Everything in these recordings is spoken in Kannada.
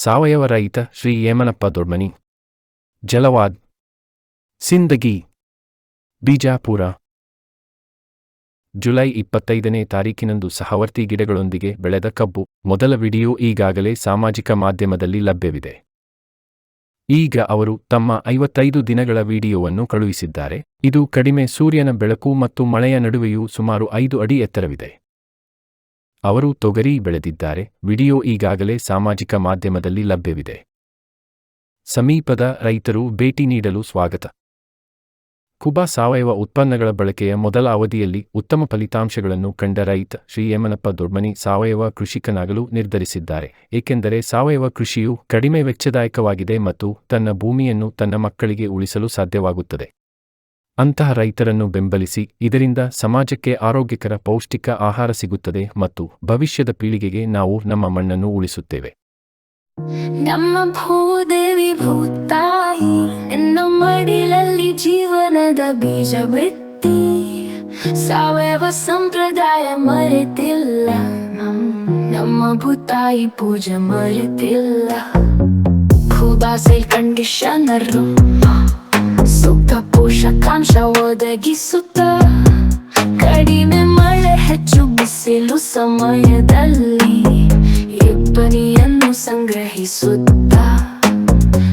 ಸಾವಯವ ರೈತ ಶ್ರೀ ಯೇಮನಪ್ಪ ದೊಡ್ಮನಿ. ಜಲವಾದ್. ಸಿಂದಗಿ. ಬಿಜಾಪುರ. ಜುಲೈ ಇಪ್ಪತ್ತೈದನೇ ತಾರೀಕಿನಂದು ಸಹವರ್ತಿ ಗಿಡಗಳೊಂದಿಗೆ ಬೆಳೆದ ಕಬ್ಬು ಮೊದಲ ವಿಡಿಯೋ ಈಗಾಗಲೇ ಸಾಮಾಜಿಕ ಮಾಧ್ಯಮದಲ್ಲಿ ಲಭ್ಯವಿದೆ. ಈಗ ಅವರು ತಮ್ಮ ಐವತ್ತೈದು ದಿನಗಳ ವಿಡಿಯೋವನ್ನು ಕಳುಹಿಸಿದ್ದಾರೆ. ಇದು ಕಡಿಮೆ ಸೂರ್ಯನ ಬೆಳಕು ಮತ್ತು ಮಳೆಯ ನಡುವೆಯೂ ಸುಮಾರು ಐದು ಅಡಿ ಎತ್ತರವಿದೆ. ಅವರು ತೊಗರಿ ಬೆಳೆದಿದ್ದಾರೆ, ವಿಡಿಯೋ ಈಗಾಗಲೇ ಸಾಮಾಜಿಕ ಮಾಧ್ಯಮದಲ್ಲಿ ಲಭ್ಯವಿದೆ. ಸಮೀಪದ ರೈತರು ಭೇಟಿ ನೀಡಲು ಸ್ವಾಗತ. ಕುಬಾ ಸಾವಯವ ಉತ್ಪನ್ನಗಳ ಬಳಕೆಯ ಮೊದಲ ಅವಧಿಯಲ್ಲಿ ಉತ್ತಮ ಫಲಿತಾಂಶಗಳನ್ನು ಕಂಡ ರೈತ ಶ್ರೀ ಯಮನಪ್ಪ ದೊಡ್ಮನಿ ಸಾವಯವ ಕೃಷಿಕನಾಗಲು ನಿರ್ಧರಿಸಿದ್ದಾರೆ, ಏಕೆಂದರೆ ಸಾವಯವ ಕೃಷಿಯು ಕಡಿಮೆ ವೆಚ್ಚದಾಯಕವಾಗಿದೆ ಮತ್ತು ತನ್ನ ಭೂಮಿಯನ್ನು ತನ್ನ ಮಕ್ಕಳಿಗೆ ಉಳಿಸಲು ಸಾಧ್ಯವಾಗುತ್ತದೆ. ಅಂತಹ ರೈತರನ್ನು ಬೆಂಬಲಿಸಿ ಇದರಿಂದ ಸಮಾಜಕ್ಕೆ ಆರೋಗ್ಯಕರ ಪೌಷ್ಟಿಕ ಆಹಾರ ಸಿಗುತ್ತದೆ ಮತ್ತು ಭವಿಷ್ಯದ ಪೀಳಿಗೆಗೆ ನಾವು ನಮ್ಮ ಮಣ್ಣನ್ನು ಉಳಿಸುತ್ತೇವೆ. ನಮ್ಮ ಭೂದೇವಿ ಭೂತಾಯಿ, ಎನ್ನ ಮಡಿಲಲ್ಲಿ ಜೀವನದ ಬೀಜ ಬಿತ್ತಿ, ಸಾವಯವ ಸಂಪ್ರದಾಯ ಮರೆತಿಲ್ಲ. ನಮ್- ನಮ್ಮ ಭೂತಾಯಿ ಪೂಜೆ ಮರೆತಿಲ್ಲ. ಭೂಬಾಸೈ ಒದಗಿಸುತ್ತ. ಕಡಿಮೆ ಮಳೆ, ಹೆಚ್ಚು ಬಿಸಿಲು ಸಮಯದಲ್ಲಿ ಇಬ್ಬನಿಯನ್ನು ಸಂಗ್ರಹಿಸುತ್ತ.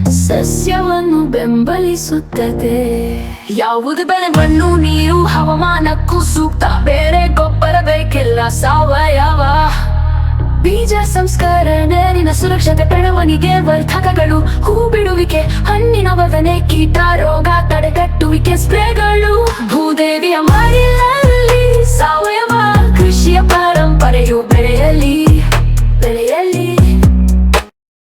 ಸಸ್ಯವನ್ನು ಬೆಂಬಲಿಸುತ್ತದೆ. ಯಾವುದು ಬೆಲೆ ಮಣ್ಣು, ನೀರು ಹವಾಮಾನಕ್ಕೂ ಸೂಕ್ತ ಬೇರೆ ಗೊಬ್ಬರ ಬೇಕೆಲ್ಲ ಸಾವಯವ. ಬೀಜ ಸಂಸ್ಕರಣೆ ನೀರಿನ ಸುರಕ್ಷತೆ, ಬೆಳವಣಿಗೆ ವರ್ಧಕಗಳು ಹೂ ಬಿಡುವಿಕೆ ಹಣ್ಣಿನ ವದನೆ ಕೀಟ ರೋಗ ತಡೆಗಟ್ಟುವಿಕೆ, ಸ್ಪ್ರೇಗಳು. ಭೂದೇವಿಯ ಮಡಿಲಲ್ಲಿ